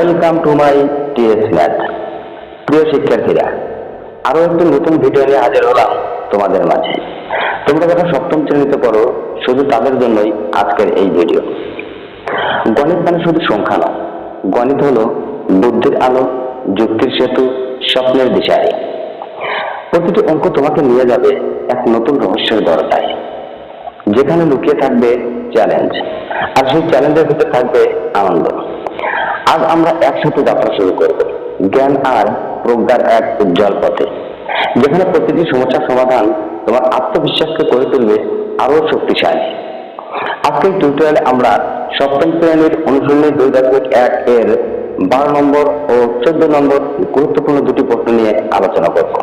Welcome to my TS math প্রিয় শিক্ষার্থীরা, আরও একটি নতুন ভিডিও নিয়ে হাজির হলাম তোমাদের মাঝে। তোমরা যারা সপ্তম শ্রেণীতে পড়ো, শুধু তাদের জন্যই আজকের এই ভিডিও গণিত মানে শুধু সংখ্যা নয়, গণিত হলো বুদ্ধির আলো, যুক্তির সেতু, স্বপ্নের দিশারি। প্রতিটি অঙ্ক তোমাকে নিয়ে যাবে এক নতুন রহস্যের দরজায় যেখানে লুকিয়ে থাকবে চ্যালেঞ্জ আর সেই চ্যালেঞ্জের ভিতরে থাকবে আনন্দ। আজ আমরা একসাথে যাত্রা শুরু করব। জ্ঞান আর প্রজ্ঞার এক উজ্জ্বল পথে। যেখানে প্রতিটি সমস্যার সমাধান তোমার আত্মবিশ্বাসকে করে তুলবে আরও শক্তিশালী। আজকের টিউটোরিয়ালে আমরা সপ্তম শ্রেণির অনুশীলনী দুই দশমিক এক এর বারো নম্বর ও চোদ্দ নম্বর গুরুত্বপূর্ণ দুটি প্রশ্ন নিয়ে আলোচনা করব।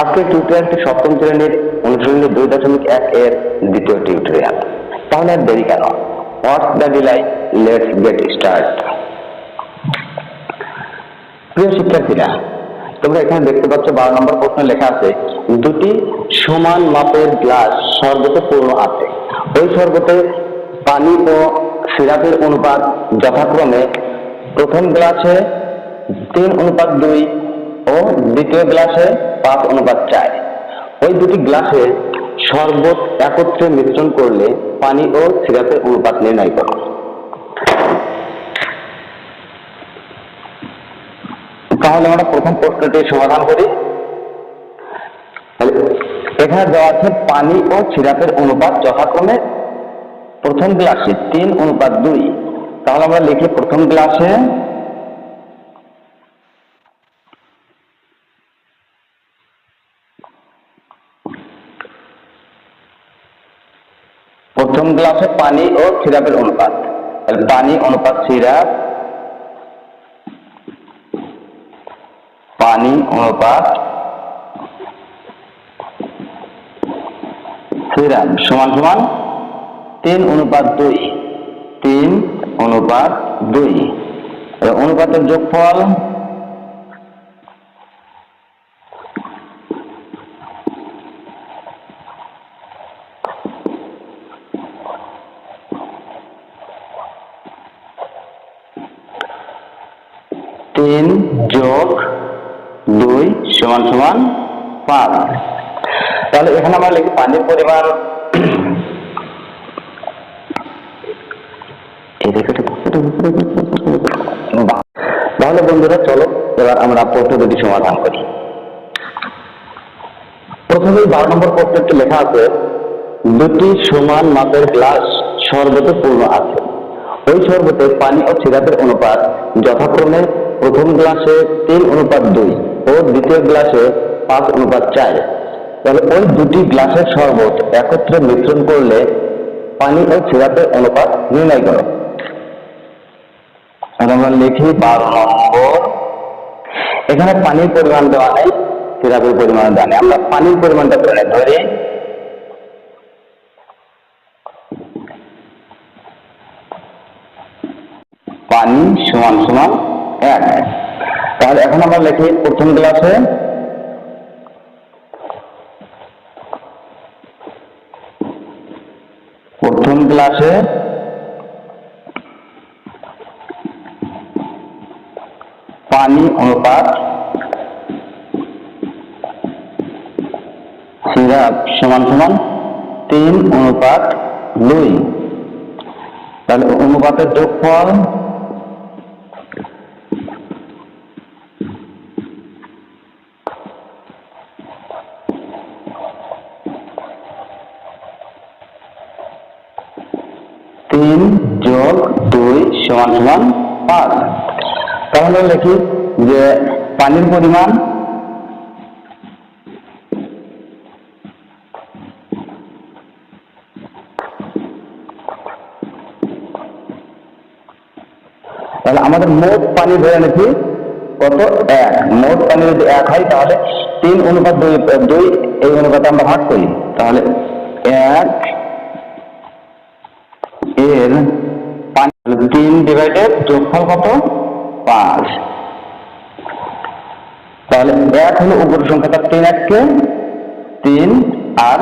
আজকের টিউটোরিয়ালটি সপ্তম শ্রেণির অনুশীলনী দুই দশমিক এক এর দ্বিতীয় টিউটোরিয়াল তাহলে আর দেরি কেন? What's the delay let's get start প্রিয় শিক্ষার্থীরা, তোমরা এখানে দেখতে পাচ্ছ বারো নম্বর প্রশ্ন লেখা আছে, দুটি সমান মাপের গ্লাস শরবতে পূর্ণ আছে। ওই শরবতে পানি ও সিরাপের অনুপাত যথাক্রমে প্রথম গ্লাসে তিন অনুপাত দুই ও দ্বিতীয় গ্লাসে পাঁচ অনুপাত চার। ওই দুটি গ্লাসে শরবত একত্রে মিশ্রণ করলে পানি ও সিরাপের অনুপাত নির্ণয় করো। তাহলে আমরা প্রথম প্রশ্নটি সমাধান করি। এখানে দেওয়া আছে, পানি ও সিরাপের অনুপাত যথাক্রমে প্রথম গ্লাসে তিন অনুপাত দুই। তাহলে আমরা লিখি প্রথম গ্লাসে প্রথম গ্লাসে পানি ও সিরাপের অনুপাত। পানি, অনুপাত, সিরাপ পানি অনুপাত সিরাম সমান সমান তিন অনুপাত দুই। তিন অনুপাত দুই। অনুপাতের যোগফল তিন যোগ দুই সমান সমান পাঁচ তাহলে এখানে আমরা লিখি পানির পরিমাণ। তাহলে বন্ধুরা, চলো, এবার আমরা প্রশ্ন দুটি সমাধান করি। প্রথমে বারো নম্বর প্রশ্নটি লেখা আছে, দুটি সমান মাপের গ্লাস শরবতে পূর্ণ আছে। ওই শরবতে পানি ও সিরাপের অনুপাত যথাক্রমে প্রথম গ্লাসে তিন অনুপাত দুই ও দ্বিতীয় গ্লাসে পাঁচ অনুপাত চার। তাহলে ওই দুটি গ্লাসের শরবত একত্রে মিশ্রণ করলে পানি ও সিরাপের অনুপাত নির্ণয় করো আমরা লিখি বারো নম্বর। এখানে পানির পরিমাণ দেওয়া নেই সিরাপের পরিমাণ দেওয়া নেই আমরা পানির পরিমাণটা ধরে ধরে। পানি সমান সমান এক। তাহলে এখন আমরা লিখি প্রথম গ্লাসে গ্লাসে পানি অনুপাত সিরাপ সমান সমান তিন অনুপাত দুই। তাহলে অনুপাতের যোগফল সমান সমান পাঁচ। তাহলে লিখি যে পানির পরিমাণ তাহলে আমাদের মোট পানি ধরে নিচ্ছি কত? এক। মোট পানি যদি এক হয়, তাহলে তিন অনুপাত দুই দুই, এই অনুপাতে আমরা ভাগ করি। তাহলে এক এর তিন ডিভাইডেড যোগফল কত? পাঁচ। তাহলে এক হলো উপর সংখ্যাটা তিন এককে তিন, আর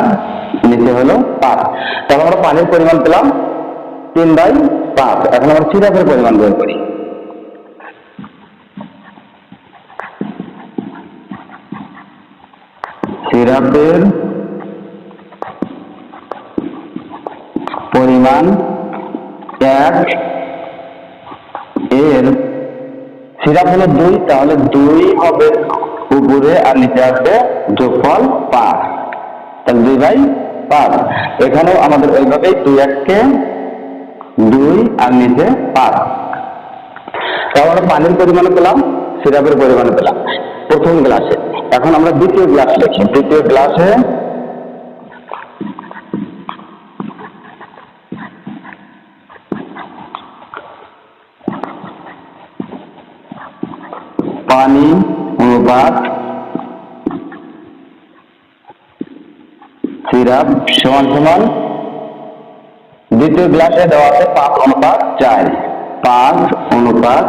নিচে হলো পাঁচ। তাহলে আমরা পানির পরিমাণ পেলাম তিন বাই পাঁচ। এখন আমরা সিরাপের পরিমাণ বের করি। সিরাপের পরিমাণ এক, এর সিরাপ হলো দুই, তাহলে দুই হবে উপরে আর নিচে আসবে যোগফল পাঁচ। তাহলে দুই বাই পাঁচ। এখানেও আমাদের ওইভাবেই দুই এককে দুই আর নিচে পাঁচ। তাহলে আমরা পানির পরিমাণ পেলাম, সিরাপের পরিমাণ পেলাম প্রথম গ্লাসে। এখন আমরা দ্বিতীয় গ্লাস লিখি। দ্বিতীয় গ্লাসে পানি অনুপাত সিরাপ, সমান সমান। দ্বিতীয় গ্লাসে দেওয়া আছে পাঁচ অনুপাত চার পাঁচ অনুপাত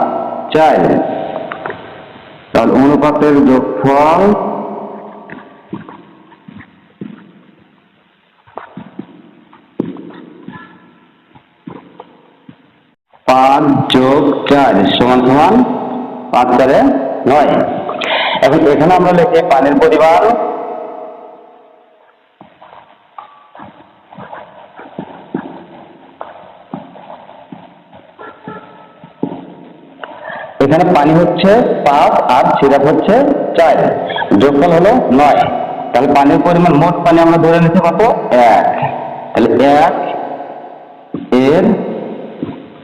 চার তাহলে অনুপাতের যোগফল পাঁচ যোগ চার, সমান সমান। পাঁচ চারে নয়। এখন এখানে আমরা লিখি পানির পরিমাণ এখানে পানি হচ্ছে পাঁচ আর সিরাপ হচ্ছে চার। যোগফল হলো নয়। তাহলে পানির পরিমাণ মোট পানি আমরা ধরে নিতে পারব এক। তাহলে এক এর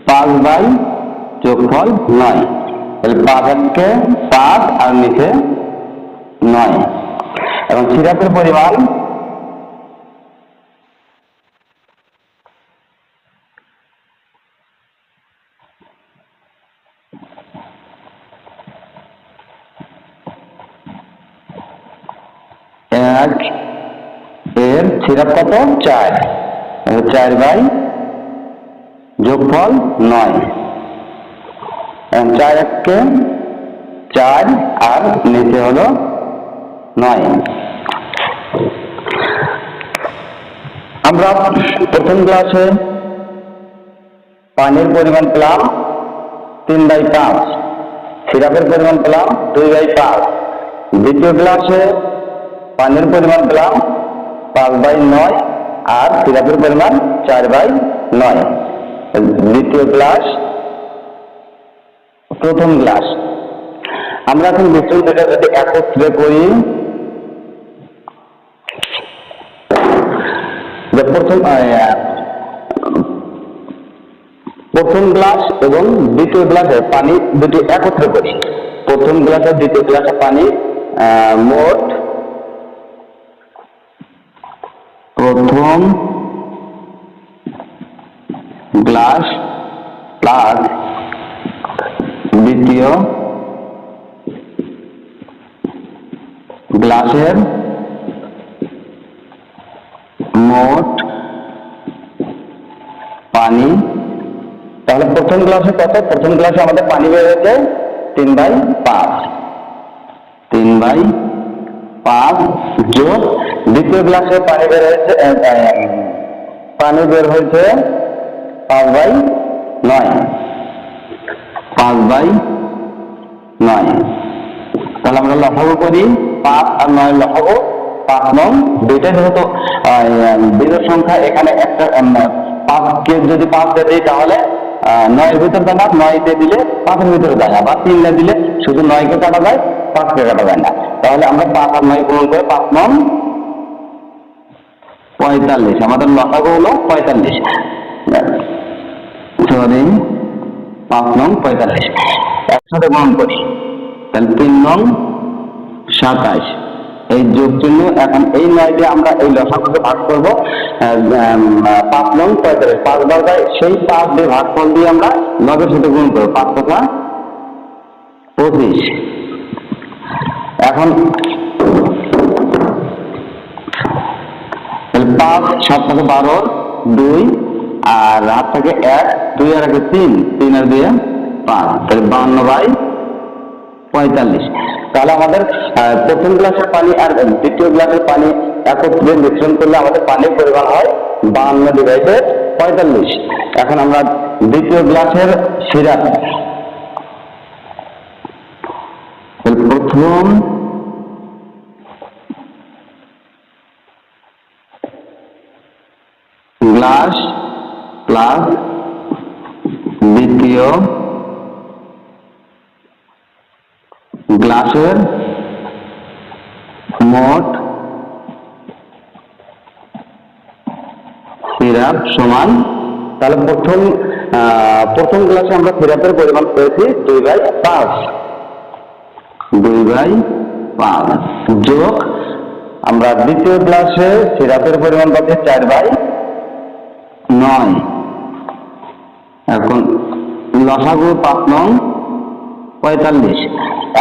পাঁচ বাই যোগফল নয়। তাহলে পাঁচ পাঁচ আর নিচে নয়। এবং সিরাপের পরিমাণ এক এর সিরাপ কত? চার। চার বাই যোগফল নয়। এখন চার এককে চার আর নিচে হলো নয়। আমরা প্রথম ক্লাসে পানির পরিমাণ পেলাম তিন বাই পাঁচ, সিরাপের পরিমাণ পেলাম দুই বাই পাঁচ। দ্বিতীয় ক্লাসে পানির পরিমাণ পেলাম পাঁচ বাই নয় আর সিরাপের পরিমাণ চার বাই নয়। দ্বিতীয় ক্লাস প্রথম গ্লাস। আমরা এখন মিশ্রণ দুটা যদি একত্রে করি প্রথম প্রথম গ্লাস এবং দ্বিতীয় গ্লাসে পানি দুটি একত্রে করি। প্রথম গ্লাসে, দ্বিতীয় গ্লাসে পানি মোট প্রথম গ্লাস প্লাস দ্বিতীয় গ্লাসের মোট পানি, তাহলে প্রথম গ্লাসে কত? প্রথম গ্লাসে আমাদের পানি বের হয়েছে তিন বাই পাঁচ। তিন বাই পাঁচ যোগ দ্বিতীয় গ্লাসে পানি বের হয়েছে পানি বের হয়েছে পাঁচ বাই নয়। পাঁচ বাই নয়। তাহলে আমরা লসাগু করি পাঁচ আর নয় লসাগু পাঁচ নং দুইটা যেহেতু বীজের সংখ্যা, এখানে একটা পাঁচকে যদি পাঁচ দিয়ে দিই, তাহলে নয়ের ভিতর যায় না নয় দিয়ে দিলে পাঁচের ভিতরে যায় না বা তিন দিয়ে দিলে শুধু নয়কে কাটা যায়, পাঁচকে কাটা যায় না। তাহলে আমরা পাঁচ আর নয় পূরণ করে পাঁচ নং পঁয়তাল্লিশ, আমাদের লসাগু হলো পঁয়তাল্লিশ। সরি পাঁচ নং পঁয়তাল্লিশ। একসাথে গ্রহণ করি। তাহলে তিন নং সাতাশ এই যোগ চিহ্ন, এখন এই নয় দিয়ে আমরা এই লসাগুকে ভাগ করব। পাঁচ নং পঁয়তাল্লিশ। পাঁচ বার যায় সেই পাঁচ দিয়ে ভাগ ফল দিয়ে আমরা নগের সাথে গুণ করব। পাঁচ কথা পঁচিশ। এখন পাঁচ, সাত থেকে বারো, দুই আর হাত থাকে এক, দুই আর আগে তিন তিন আর দুই, পাঁচ। তাহলে বান্ন বাই পঁয়তাল্লিশ। তাহলে আমাদের প্রথম গ্লাসের পানি আর দ্বিতীয় গ্লাসের পানি একত্রে মিশ্রণ করলে আমাদের পানির পরিমাণ হয় বান্ন ডিভাইডেড পঁয়তাল্লিশ। এখন আমরা দ্বিতীয় গ্লাসের সিরাপ প্রথম গ্লাস প্লাস দ্বিতীয় গ্লাসের মোট সিরাপ সমান তাহলে প্রথম প্রথম গ্লাসে আমরা সিরাপের পরিমাণ পেয়েছি দুই বাই পাঁচ। দুই বাই পাঁচ। যোগ, আমরা দ্বিতীয় গ্লাসে সিরাপের পরিমাণ পাচ্ছি চার বাই নয়। এখন লসাগু পাঁচ নং পঁয়তাল্লিশ।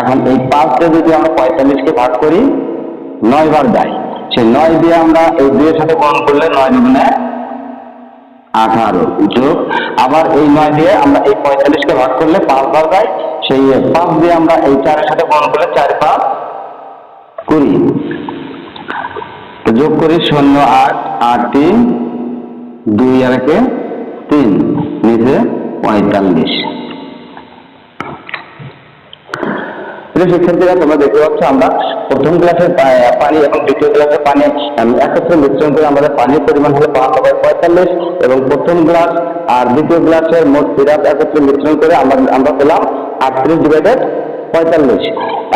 এখন এই পাঁচটা যদি আমরা পঁয়তাল্লিশকে ভাগ করি, নয় বার যায়। সেই নয় দিয়ে আমরা এই দুইয়ের সাথে গ্রহণ করলে নয় দুগুণে আঠারো। যোগ আবার এই নয় দিয়ে আমরা এই পঁয়তাল্লিশকে ভাগ করলে পাঁচ বার যায়। সেই পাঁচ দিয়ে আমরা এই চারের সাথে গ্রহণ করলে চার পাঁচ কুড়ি। যোগ করি শূন্য আট আট তিন, দুই আর তিন নিচে পঁয়তাল্লিশ। শিক্ষার্থীরা, তোমরা দেখতে পাচ্ছ আমরা প্রথম ক্লাসের পানি এবং দ্বিতীয় ক্লাসের পানি একত্রে মিশ্রণ করে আমাদের পানির পরিমাণ হলো পাঁচ বাই পঁয়তাল্লিশ এবং প্রথম গ্লাস আর দ্বিতীয় গ্লাসের মোট সিরাপ একত্রে মিশ্রণ করে আমরা আমরা পেলাম আটত্রিশ ডিভাইডেড পঁয়তাল্লিশ।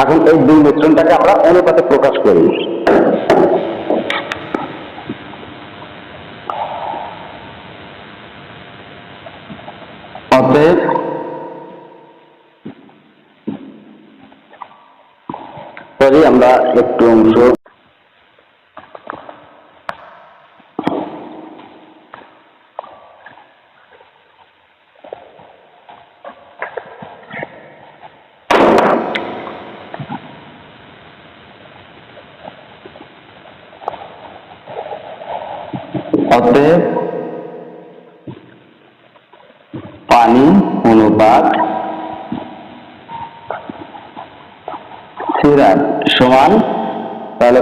এখন এই দুই মিশ্রণটাকে আমরা অনুপাতে প্রকাশ করি। অতএব পরে আমরা একটু অংশ অতএব পানি অনুপাত সমান। তাহলে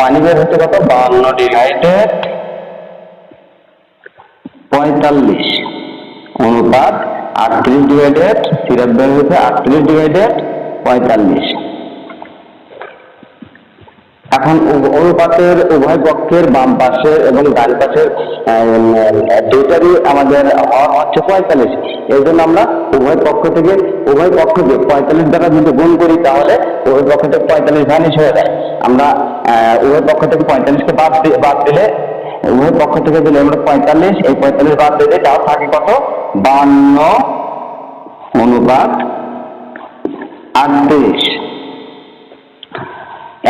পানি বের হচ্ছে কত? বাউন্ন ডিভাইডেড পঁয়তাল্লিশ। অনুপাত আটত্রিশ ডিভাইডেড সিরাপ বের হয়েছে আটত্রিশ ডিভাইডেড পঁয়তাল্লিশ। এখন অনুপাতের উভয় পক্ষের বাম পাশে এবং ডান আহ, দুইটারই আমাদের হচ্ছে পঁয়তাল্লিশ। এই জন্য আমরা উভয় পক্ষ থেকে উভয় পক্ষকে পঁয়তাল্লিশ দ্বারা যদি গুণ করি তাহলে উভয় পক্ষ থেকে পঁয়তাল্লিশ ভ্যানিশ হয়ে যায়। আমরা উভয় পক্ষ থেকে পঁয়তাল্লিশকে বাদ বাদ দিলে উভয় পক্ষ থেকে দিলে আমরা পঁয়তাল্লিশ এই পঁয়তাল্লিশ বাদ দিলে তাও থাকে কত? বান্ন অনুপাত আটত্রিশ।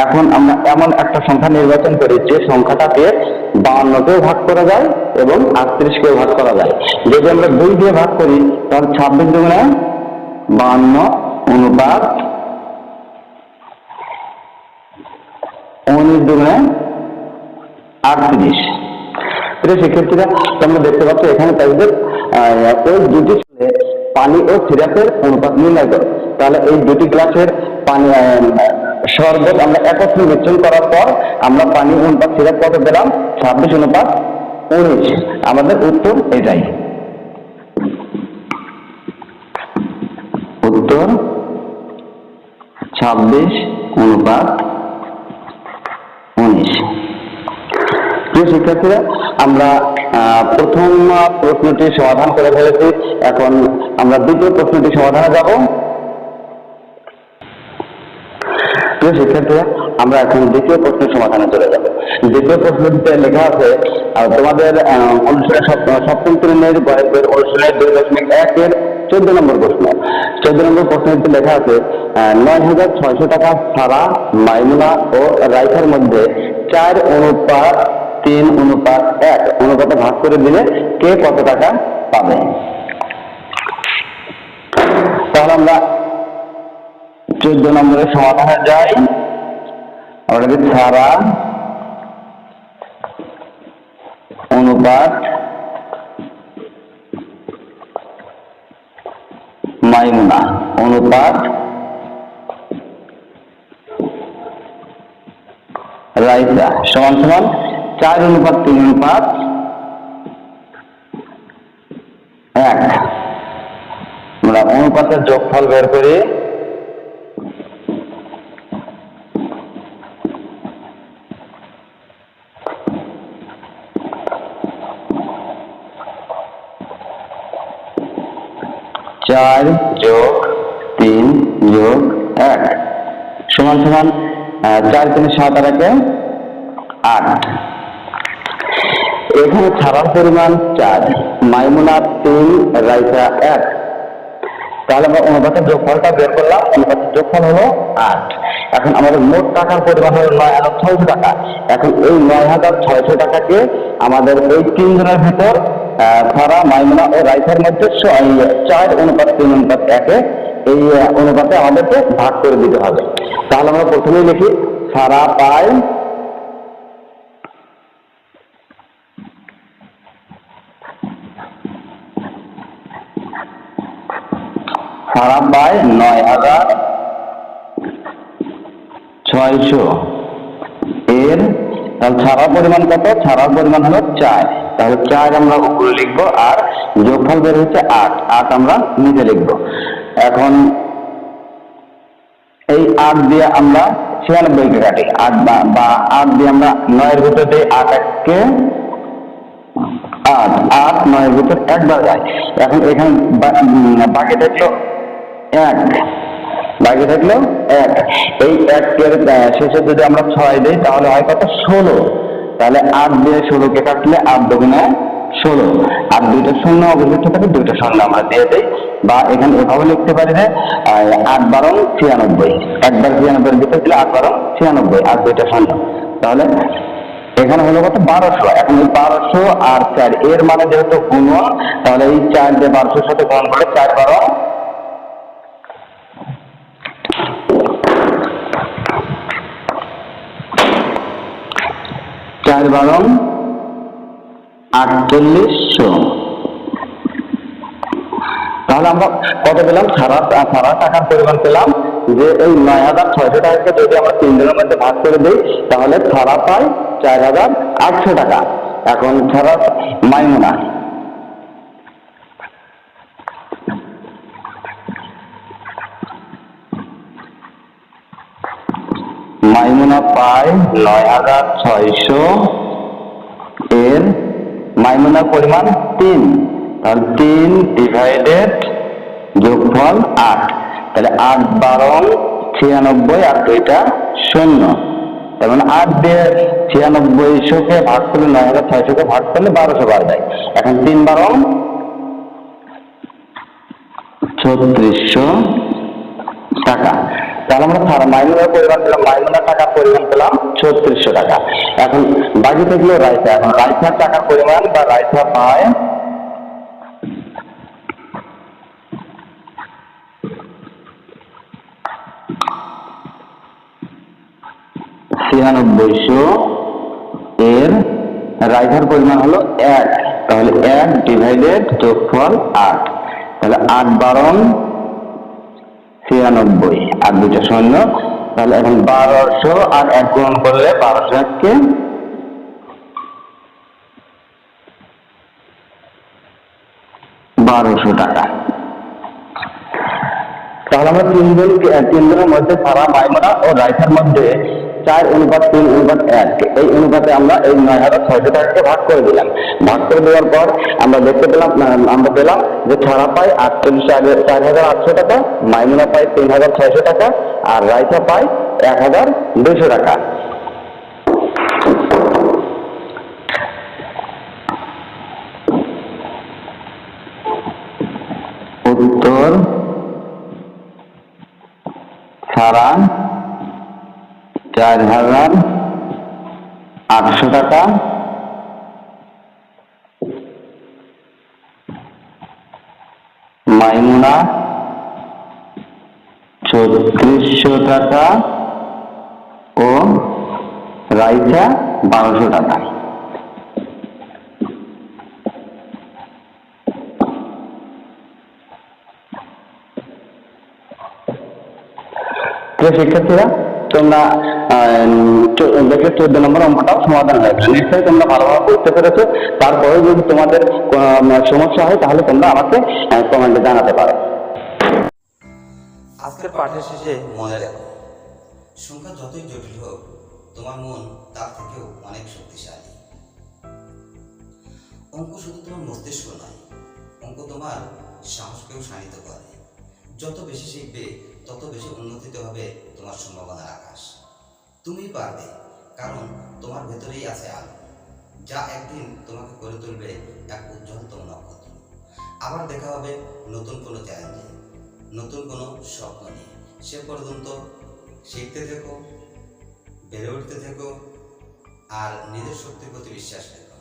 এখন আমরা এমন একটা সংখ্যা নির্বাচন করি যে সংখ্যাটাকে বাউন্নকেও ভাগ করা যায় এবং আটত্রিশকেও ভাগ করা যায়। যদি আমরা দুই দিয়ে ভাগ করি, তাহলে ছাব্বিশ দুগুণে বাউন্ন অনুপাত উনিশ দুগুণে আটত্রিশ। প্রিয় শিক্ষার্থীরা দেখতে পাচ্ছ এখানে দুটি পানি ও সিরাপের অনুপাত নির্ণয় করো। তাহলে এই দুটি গ্লাসের পানি শরবত আমরা একত্রে মিশ্রণ করার পর আমরা পানি অনুপাত সিরাপ কত পেলাম ছাব্বিশ অনুপাত উনিশ। আমাদের উত্তর এটাই। উত্তর ছাব্বিশ অনুপাত উনিশ। প্রিয় শিক্ষার্থীরা, আমরা প্রথম প্রশ্নটি সমাধান করে ফেলেছি। এখন আমরা দ্বিতীয় প্রশ্নটি সমাধানে যাব। প্রিয় শিক্ষার্থীরা আমরা এখন দ্বিতীয় প্রশ্নের সমাধানে চলে যাব। দ্বিতীয় প্রশ্নটিতে লেখা আছে তোমাদের আহ, অনুশীলনের সপ্তম শ্রেণির গণিতের অনুশীলনের দুই দশমিক একের চোদ্দ নম্বর প্রশ্ন। চোদ্দ নম্বর প্রশ্নটিতে লেখা আছে নয় হাজার ছয়শো টাকা ছাড়া মাইমুনা ও রাইফার মধ্যে চার অনুপাত তিন অনুপাত এক অনুপাতে ভাগ করে দিলে কে কত টাকা পাবে? তাহলে আমরা চোদ্দ নম্বরের সমাধানে যাই আমরা ছাড়া অনুপাত মাইমুনা, অনুপাত রাইসা, সমান সমান চার অনুপাত, তিন অনুপাত এক। আমরা অনুপাতের যোগফল বের করি চার যোগ তিন যোগ এক। সমান সমান চার তিন সাত আর একে আট। এখানে ছাড়ার পরিমাণ চার, মাইমুনা তিন, রাইসা এক। তাহলে আমরা অনুপাতের যোগফলটা বের করলাম, অনুপাতের যোগফল হলো আট। এখন আমাদের মোট টাকার পরিমাণ হলো নয় হাজার ছয়শো টাকা। এখন এই নয় হাজার ছয়শো টাকাকে আমাদের এই তিন জনের ভিতর ফারা মাইমুনা ও রাইসার মধ্যে চার অনুপাত, তিন অনুপাত একে এই অনুপাতে আমাদেরকে ভাগ করে দিতে হবে। তাহলে আমরা প্রথমেই লিখি ফারা পাই সারা পায় নয় হাজার ছয়শো। এর, তাহলে ছাড়ার পরিমাণ কত? ছাড়ার পরিমাণ হলো চার। তাহলে চার আমরা উপরে লিখব আর যোগফল বের হচ্ছে আট। আট আমরা নিচে লিখব। এখন এই আট দিয়ে আমরা ছিয়ানব্বইকে কাটি। আট বা আট দিয়ে আমরা নয়ের ভিতর দিয়ে আট এককে আট আট নয়ের ভিতর একবার যায় এখন এখানে বাকি থাকল এক। বাকি থাকল এক। এই আহ, শেষে যদি আমরা ছয় দিই তাহলে হয় কত? ষোলো। তাহলে আট দিয়ে ষোলোকে কাটলে আট দুগুণে ষোলো। আর দুইটা শূন্য অবশিষ্ট থাকে, দুইটা শূন্য আমরা দিয়ে দিই। বা এখানে এভাবে লিখতে পারি যে আট বারো ছিয়ানব্বই। একবার ছিয়ানব্বই দিতে দিলে আট বারো ছিয়ানব্বই আর দুইটা শূন্য। তাহলে এখানে হলো কত? বারোশো। এখন এই বারোশো আর চার এর মানে যেহেতু গুণন, তাহলে এই চার দিয়ে বারোশোর সাথে গুণ করে চার বারো চার বারং আটচল্লিশশো তাহলে আমরা কত পেলাম? সারা সারা টাকার পরিমাণ পেলাম। যে এই নয় হাজার ছয়শো টাকাকে যদি আমরা তিন দিনের মধ্যে ভাগ করে দিই, তাহলে ছাড়া পাই চার হাজার আটশো টাকা। এখন ছাড়া মাইমুনা। পায় নয় হাজার ছয়শো এর মাইমুনার পরিমাণ তিন। তাহলে তিন ডিভাইডেড যোগফল আট। তাহলে আট বারো ছিয়ানব্বই আর দুইটা শূন্য। তার মানে আট দিয়ে ছিয়ানব্বইশোকে ভাগ করলে নয় হাজার ছয়শোকে ভাগ করলে বারোশো বার দেয় এখন তিন বারো ছত্রিশশো টাকা। তাহলে আমরা সারা মাইনুনার পরিমাণ টাকার পরিমাণ পেলাম ছত্রিশশো টাকা। এখন বাকি থাকল এখন টাকার পরিমাণ বা পায় ছিয়ানব্বইশো এর রাইসার পরিমাণ হলো এক। তাহলে এক ডিভাইডেড যোগফল আট। তাহলে আট বারণ ছিয়ানব্বই। আর দুটো শূন্য। তাহলে এখন বারোশো আর এক গুণ করলে বারোশো এককে বারোশো টাকা। তাহলে আমরা তিনজন তিনজনের মধ্যে সারা মাইমরা ও রাইসার মধ্যে চার অনুপাত তিন অনুপাত এক। এই অনুপাতে আমরা এই নয় হাজার ছয়শো টাকাকে ভাগ করে দিলাম। ভাগ করে দেওয়ার পর আমরা দেখতে পেলাম আমরা পেলাম যে ছাড়া পাই আটচল্লিশ চার হাজার আটশো টাকা মাইমনা পাই তিন হাজার ছয়শো টাকা, আর রাইসা পাই এক হাজার দুশো টাকা উত্তর সারা চার হাজার আটশো টাকা। মাইমুনা চৌত্রিশশো টাকা ও রাইসা বারোশো টাকা। প্রিয় শিক্ষার্থীরা তোমরা দেখে চোদ্দ নম্বর অঙ্কটাও সমাধান হয়ে গেল। নিশ্চয়ই তোমরা ভালোভাবে বুঝতে পেরেছ। তারপরেও যদি তোমাদের সমস্যা হয়, তাহলে তোমরা আমাকে কমেন্টে জানাতে পারো। আজকের পাঠের শেষে মনে রাখো, সংখ্যা যতই জটিল হোক, তোমার মন তার থেকেও অনেক শক্তিশালী। অঙ্ক শুধু তোমার মস্তিষ্ক নয়, অঙ্ক তোমার সাহসকেও শানিত করে। যত বেশি শিখবে তত বেশি উন্নতিতে হবে তোমার সম্ভাবনার আকাশ। তুমি পারবে, কারণ তোমার ভেতরেই আছে আলো, যা একদিন তোমাকে করে তুলবে এক উজ্জ্বলতম নক্ষত্র। আবার দেখা হবে নতুন কোনো চ্যালেঞ্জে নতুন কোনো স্বপ্ন নিয়ে। সে পর্যন্ত শিখতে থেকো, বেড়ে উঠতে থেকো, আর নিজের শক্তির প্রতি বিশ্বাস রেখো।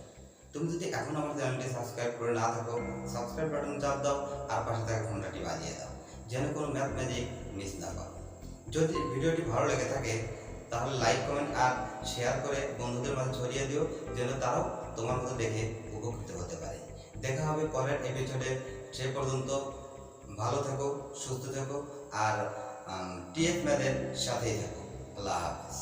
তুমি যদি এখন আমার চ্যানেলটি সাবস্ক্রাইব করে না থাকো সাবস্ক্রাইব বাটন চাপ দাও, আর পাশে থাকা ঘন্টাটি বাজিয়ে দাও। যেন কোনো ম্যাথ ম্যাজিক মিস না করো যদি ভিডিওটি ভালো লেগে থাকে, তাহলে লাইক, কমেন্ট আর শেয়ার করে বন্ধুদের মাঝে ছড়িয়ে দিও, যেন তারাও তোমার মতো দেখে উপকৃত হতে পারে। দেখা হবে পরের এপিসোডে সে পর্যন্ত ভালো থেকো, সুস্থ থেকো, আর টিএফ ম্যাথের সাথেই থাকো। আল্লাহ হাফেজ।